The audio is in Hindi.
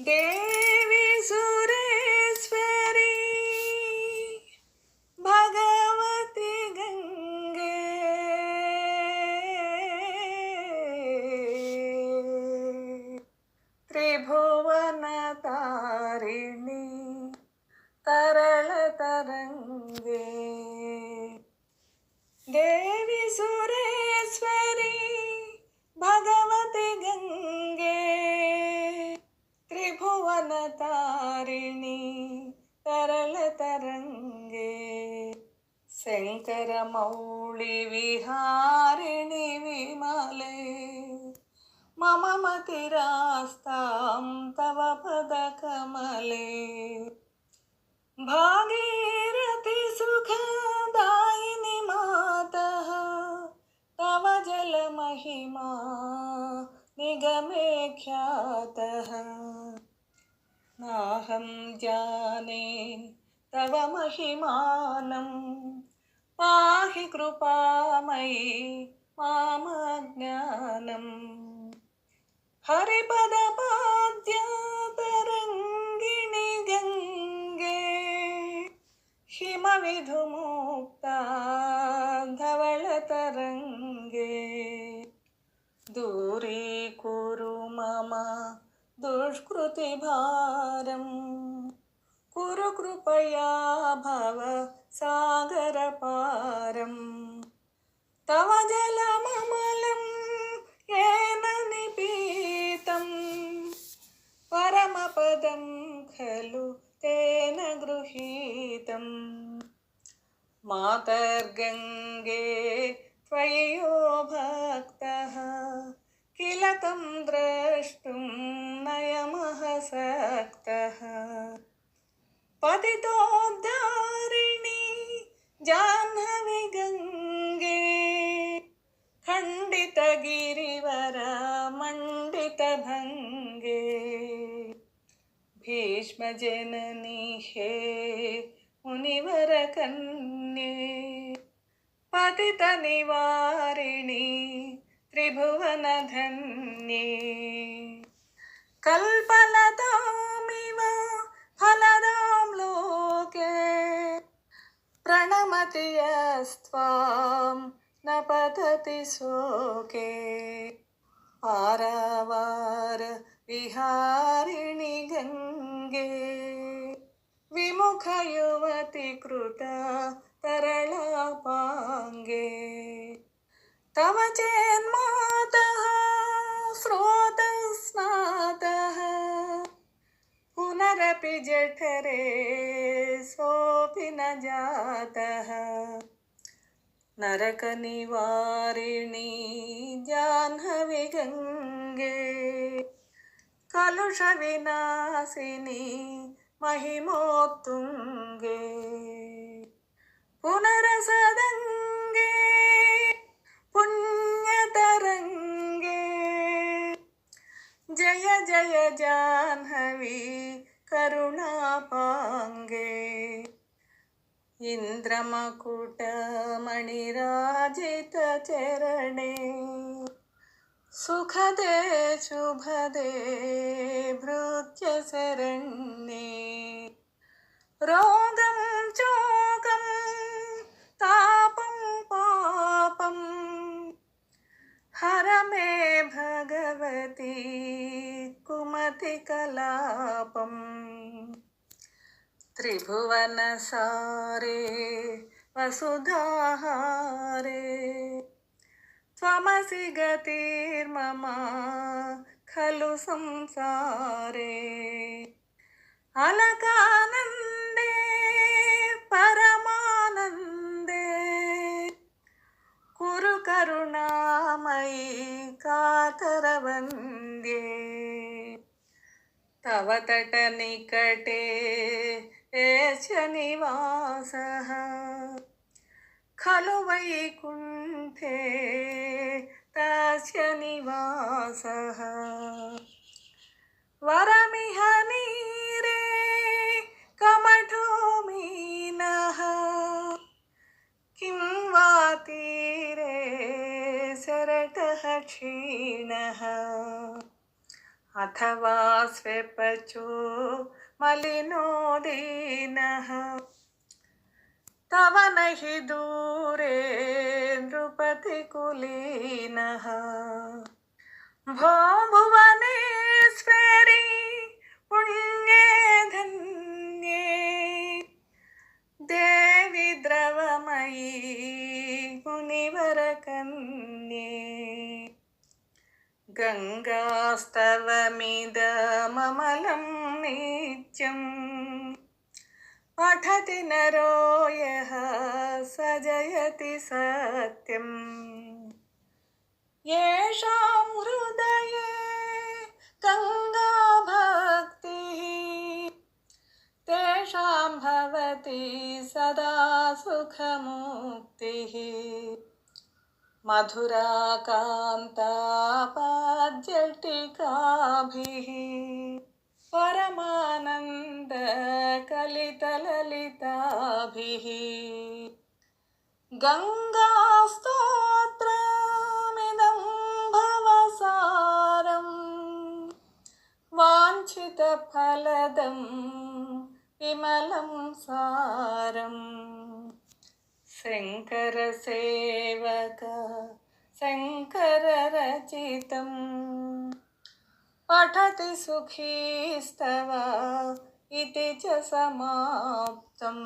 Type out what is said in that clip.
देवी सुरेश्वरी भगवती गंगे। त्रिभुवनतारिणी। तरलतरङ्गे शङ्करमौळिविहारिणि विमले मम मतिरास्तां तव पदकमले भागीरथि सुखदायिनि मातः तव जलमहिमा निगमे ख्यातः नाहं जाने तव महिमानं പാഹി കൃപാമയി മാമജ്ഞാനം. ഹരിപദപാദ്യാതരംഗിണി ഗംഗേ ഹിമവിധുമുക്തവളതരംഗേ ദൂരീകുരു മമ ദുഷ്കൃതിഭാരം दुष्कृतिभारं कुरु कृपया भव सागरपारम् तव जलममलं येन निपीतं परमपदं खलु तेन गृहीतम् मातर्गङ्गे त्वयि यो भक्तः किल तं द्रष्टुं नयमः सक्तः पतितोद्धारिणि जाह्नवि गङ्गे खण्डितगिरिवर मण्डितभङ्गे भीष्मजननी हे मुनिवरकन्ये पतितनिवारिणि त्रिभुवनधन्ये कल्पलतामिव यस्त्वां न पतति शोके। आरावार विहारिणि गङ्गे विमुखयुवति कृता तरलापाङ्गे तव चेन्मातः जातः। नरकनिवारिणी जाह्नवि गङ्गे कलुषविनाशिनी महिमोत्तुङ्गे पुनरसदङ्गे पुण्यतरङ्गे जय जय जाह्नवी करुणापाङ्गे इन्द्रमकुटमणिराजितचरणे सुखदे शुभदे भृत्यशरण्ये। रोगं चोकं तापं पापं हर मे भगवती कुमति कुमतिकलापम् त्रिभुवनसारे वसुधाहारे त्वमसि गतिर्मम खलु संसारे अलकानन्दे తవతట నికటే నివాస ఖలు వైకుంఠే తస్య నివాస వరమిహ నీరే కమఠో మీన కిం వాతీరే శరట క్షీణ. अथवा स्वेपचो मलिनो दीनः। तव न हि दूरे नृपतिकुलीनः। भो भुवनेश्वरी पुण्ये धन्ये। देवि द्रवमयी मुनिवरकन्ये। गङ्गास्तवमिदममलं नित्यम् पठति नरो यः स जयति सत्यम् येषां हृदये गङ्गाभक्तिः तेषां भवति सदा सुखमुक्तिः मधुराकान्तापाद्यटिकाभिः परमानन्दकलितललिताभिः गङ्गास्तोत्रमिदं भवसारम् वाञ्छितफलदं विमलं सारम् శంకర సేవక శంకర రచితం. పఠతి సుఖీస్తవ ఇది చ సమాప్తం.